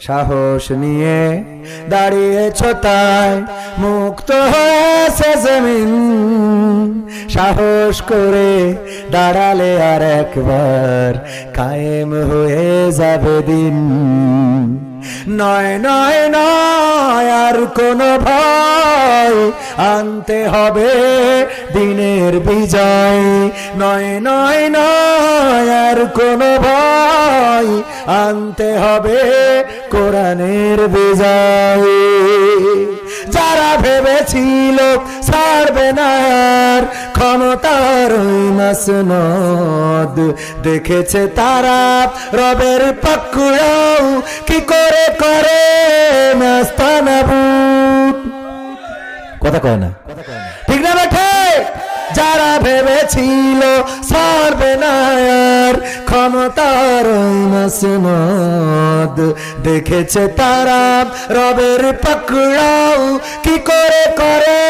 সাহস নিয়ে দাঁড়িয়ে ছতায় মুক্ত হয়েছে জমিন। সাহস করে দাঁড়ালে আর একবার কায়েম হয়ে যাবে দিন। নয় নয় নয়, আর কোন ভাই আনতে হবে দিনের বিজয়। নয় নয় নয়, আর কোন ভাই আনতে হবে কোরআনের বিজয়। ভেবেছিল ছাড়বে না ক্ষমতার মাসনদ। দেখেছে তারা রবের পাকুড়াও কি করে করে মাস্তানাবুত কথা কয় না। ঠিক না বেঠে? যারা ভেবেছিল ছাড়বে না আর ক্ষমতার মাসনদ দেখেছে তারা রবের পাকড়াও কি করে করে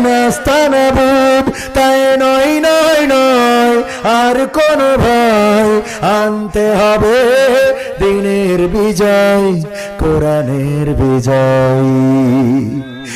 নাস্তানাবুদ তাই নয় নয় নয়, আর কোন ভয় আনতে হবে। দিনের বিজয়, কোরআনের বিজয়।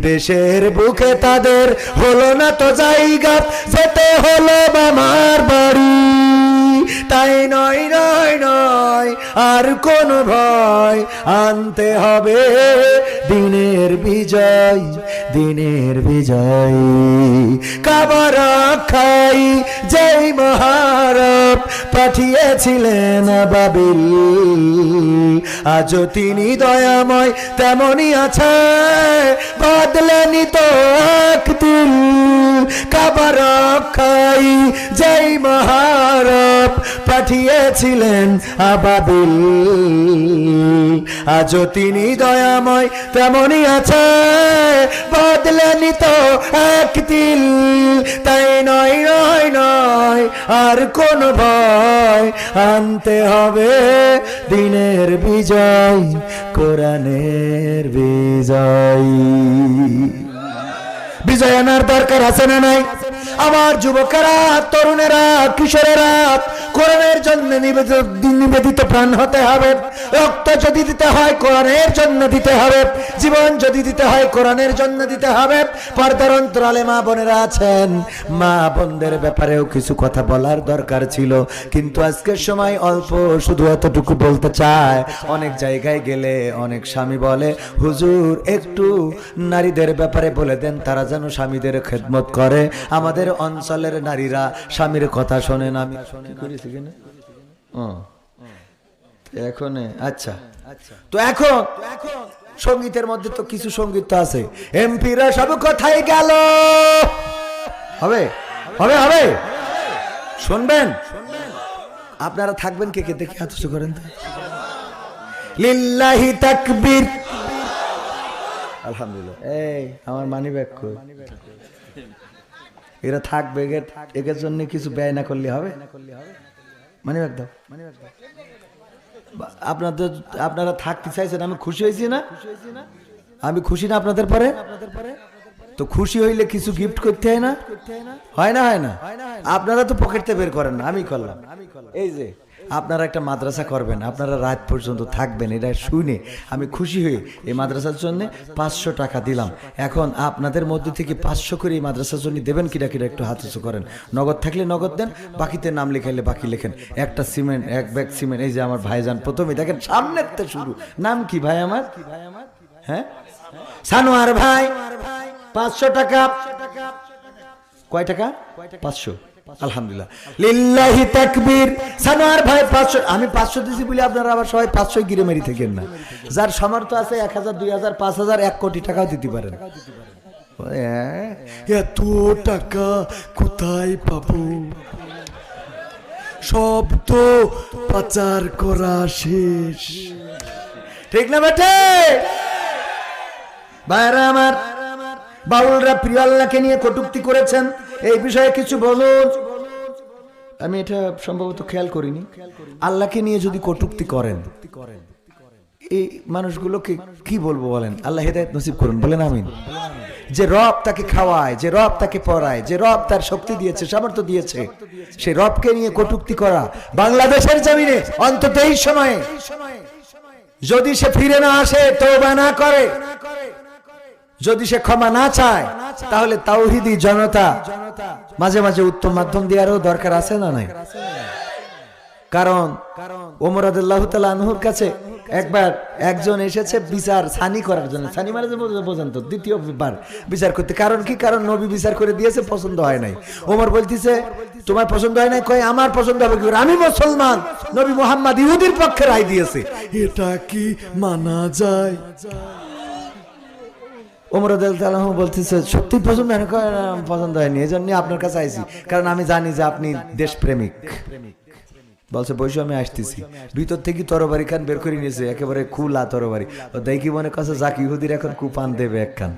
দেশের বুকে তাদের হলো না তো জায়গা যেতে হলো মামার বাড়ি। তাই নয় নয় নয়, আর কোন ভয় আনতে হবে। দিনের বিজয় দিনের বিজয়। কাবার খাই যেই মহারব পাঠিয়েছিলেন বাবিল, আজও তিনি দয়াময় তেমনই আছে। বদলেনি তো একদিন কাবার খাই যেই মহারব পাঠিয়েছিলেন আবাবিল। আজও তিনি দয়াময় তেমনই আছে, বদলেনি তো একদিন তাই নয় নয় নয়, আর কোন ভয় আনতে হবে দিনের বিজয়, কোরআনের বিজয়। বিজয় আনার দরকার আছে না নাই? আমার যুবকেরা তরুণেরা কিশোরেরা কোরআনের জন্য নিবেদিত প্রাণ হতে হবে। রক্ত যদি দিতে হয়, কোরআনের জন্য দিতে হবে। জীবন যদি দিতে হয়, কোরআনের জন্য দিতে হবে। পর্দার অন্তরালে মা বোনেরা আছেন। মা বোনদের ব্যাপারেও কিছু কথা বলার দরকার ছিল। কিন্তু আজকের সময় অল্প, শুধু এতটুকু বলতে চায়। অনেক জায়গায় গেলে অনেক স্বামী বলে, হুজুর, একটু নারীদের ব্যাপারে বলে দেন, তারা যেন স্বামীদের খেদমত করে। আমাদের অঞ্চলের নারীরা স্বামীর কথা শোনেন, আমি কি করেছি কিনা? ও। এখন? আচ্ছা। তো এখন সঙ্গীতের মধ্যে তো কিছু সংগীত তো আছে। এমপিরা সব কোথায় গেল? হবে? হবে হবে? শুনবেন? আপনারা থাকবেন কে কে? দেখে হাত করেন তো। লিল্লাহি তাকবীর। আলহামদুলিল্লাহ। এই আমার মানি ব্যাগ কই? এরা থাকবে এদের জন্য কিছু ব্যয় না করলে হবে? মানি ব্যাগ দাও মানে ব্যাগ দাও। আপনাদের আপনারা থাকতে চাইছেন, আমি খুশি হয়েছি না? আমি খুশি না আপনাদের পরে? তো খুশি হইলে কিছু গিফট করতে হয় না? হয় না হয় না? আপনারা তো পকেটতে বের করেন না আমি করলাম। এই যে আপনারা একটা মাদ্রাসা করবেন, আপনারা রাত পর্যন্ত থাকবেন, এটা শুনে আমি খুশি হয়ে এই মাদ্রাসার জন্য পাঁচশো টাকা দিলাম। এখন আপনাদের মধ্যে থেকে পাঁচশো করে এই মাদ্রাসার জন্য দেবেন কিনা কিনা একটু হাত করেন। নগদ থাকলে নগদ দেন, বাকিতে নাম লেখাইলে বাকি লেখেন। একটা সিমেন্ট, এক ব্যাগ সিমেন্ট, এই যে আমার ভাইজান প্রথমে, দেখেন সামনের শুরু। নাম কি ভাই আমার? হ্যাঁ? সানোয়ার ভাই, পাঁচশো টাকা। কয় টাকা? পাঁচশো। কোথায় সব তো পাচার করা শেষ। না ভাইরা আমার, বাউলরা প্রিয় আল্লাহকে নিয়ে কটুক্তি করেছেন। এই বিষয়ে কিছু বলুন। আমি এটা সম্ভবত খেয়াল করিনি। আল্লাহকে নিয়ে যদি কটুক্তি করেন, এই মানুষগুলোকে কি বলব বলেন? আল্লাহ হেদায়ত নসিব করুন, বলেন আমিন। যে রব তাকে খাওয়ায়, যে রব তাকে পড়ায়, যে রব তার শক্তি দিয়েছে, সামর্থ্য দিয়েছে, সে রবকে নিয়ে কটুক্তি করা বাংলাদেশের জমিনে অন্তত এই সময়ে যদি সে ফিরে না আসে, তওবা না করে যদি সে ক্ষমা না চায়, তাহলে তাওহিদি জনতা মাঝে মাঝে উত্তম মাধ্যম দেওয়ারও দরকার আছে না নাই? কারণ ওমর আদুল্লাহ আনহুর কাছে একবার একজন এসেছে বিচার সানি করার জন্য। সানি মানে বোঝেন তো দ্বিতীয়বার বিচার করতে। কারণ কি? কারণ নবী বিচার করে দিয়েছে, পছন্দ হয় নাই। ওমর বলতিছে, তোমার পছন্দ হয় নাই? কয়, আমার পছন্দ হবে কি? আমি মুসলমান, নবী মোহাম্মদ ইহুদির পক্ষে রায় দিয়েছে। এটা কি মানা যায়? ওমর আদালতালাহ বলতেছে, সত্যি পছন্দ পছন্দ হয়নি? এই জন্য আপনার কাছে আইছি, কারণ আমি জানি যে আপনি দেশপ্রেমিক। বলছে, বৈশু, আমি আসতেছি। ভিতর থেকে তরবারি খান বের করে নিয়েছে, একেবারে খুলা তরবারি। ও দেখি মনে কাছে যাক ইহুদির এখন কুপান দেবে এক খান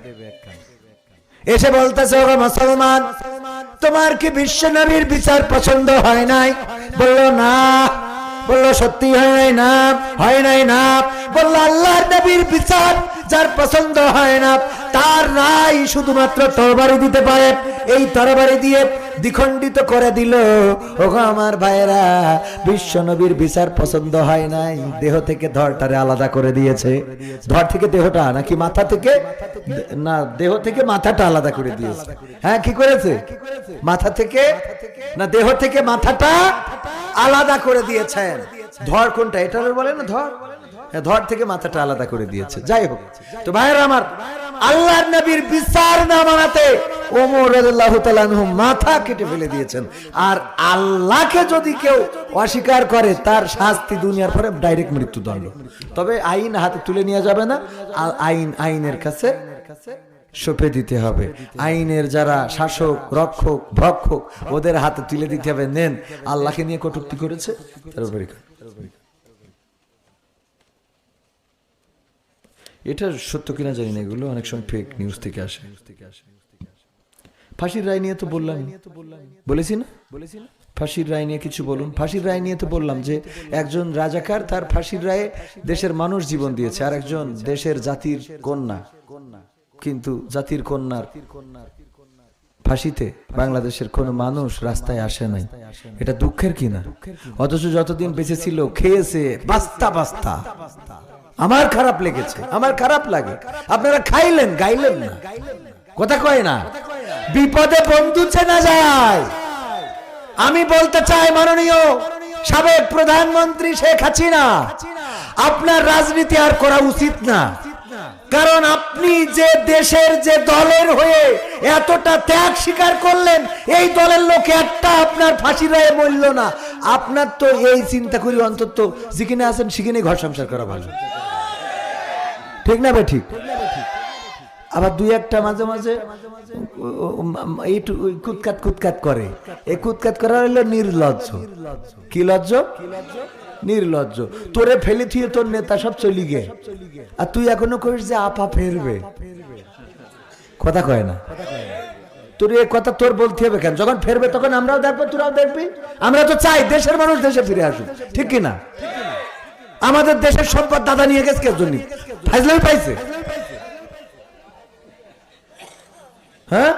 এসে বলতেছে, ওগো মুসলমান, তোমার কি বিশ্ব নবীর বিচার পছন্দ হয় নাই? বলল, না। বলল, সত্যি হয় নাই না? হয় নাই না। বলল, আল্লাহর নবীর বিচার যার পছন্দ হয় না, তার রায় শুধুমাত্র তরবারি দিতে পারে। এই তরবারি দিয়ে দ্বিখণ্ডিত করে দিল, ওগো আমার ভাইয়েরা বিশ্ব নবীর বিচার পছন্দ হয় নাই। দেহ থেকে ধরটারে আলাদা করে দিয়েছে। ধর থেকে দেহটা নাকি মাথা থেকে? না, দেহ থেকে মাথাটা আলাদা করে দিয়েছে। হ্যাঁ কি করেছে? মাথা থেকে? না, দেহ থেকে মাথাটা আলাদা করে দিয়েছেন। ধর কোনটা? এটা বলে না ধর। ধর থেকে মাথাটা আলাদা করে দিয়েছে। যাই হোক। তো ভাইয়েরা আমার, আল্লাহর নবীর বিচার না মানাতে ওমর তাআলা মাথা কেটে ফেলে দিয়েছেন। আর আল্লাহকে যদি কেউ অস্বীকার করে, তার শাস্তি দুনিয়ার পরে ডাইরেক্ট মৃত্যুদণ্ড। তবে আইন হাতে তুলে নিয়ে যাবে না। আইন, আইনের কাছে সঁপে দিতে হবে। আইনের যারা শাসক, রক্ষক, ভক্ষক, ওদের হাতে তুলে দিতে হবে। নেন, আল্লাহকে নিয়ে কটুক্তি করেছে। তার উপরে এটা সত্য কিনা জানি না, এগুলো অনেক সময় ফেক নিউজ থেকে আসে। ফাঁসির রায় নিয়ে তো বললাম। বলেছি না বলেছি না? ফাঁসির রায় নিয়ে কিছু বলুন। ফাঁসির রায় নিয়ে তো বললাম যে একজন রাজাকার তার ফাঁসির রায়ে দেশের মানুষ জীবন দিয়েছে, আর একজন দেশের জাতির কন্যা। কিন্তু জাতির কন্যার ফাঁসিতে বাংলাদেশের কোন মানুষ রাস্তায় আসে নাই। এটা দুঃখের কিনা? অথচ যতদিন বেঁচে ছিল, খেয়েছে, বাস্তা বাস্তা। আমার খারাপ লেগেছে, আমার খারাপ লাগে। আপনারা খাইলেন, গাইলেন না। কথা কয় না? বিপদে বন্ধু চেনা যায়। আমি বলতে চাই, মাননীয় সাবেক প্রধানমন্ত্রী শেখ হাসিনা, আপনার রাজনীতি আর করা উচিত না। কারণ আপনি যে দেশের যে দলের হয়ে এতটা ত্যাগ স্বীকার করলেন, এই দলের লোক একটা আপনার ফাঁসি রায়ে বলল না। আপনার তো এই চিন্তা করি অন্তত যেখানে আছেন সেখানে ঘর সংসার করা ভালো। ঠিক না বে ঠিক? আবার দুই একটা মাঝে মাঝে এইটু ওই কুতকাত কুতকাত করে। এই কুতকাত করা হলো নির্লজ্জ। কি লজ্জ? নির্লজ্জ। তোরে ফেলে থুয়ে তোর নেতা সব চলি গে। আর তুই এখনও করিস যে আপা ফেরবে। কথা কয় না। তোর এ কথা তোর বলতে হবে কেন? যখন ফেরবে তখন আমরাও দেখব, তোরাও দেখবি। আমরা তো চাই দেশের মানুষ দেশে ফিরে আসুক। ঠিক কি না? আমাদের দেশের সম্পদ দাদা নিয়ে গেছে কে জন্য? পাইছে? হ্যাঁ?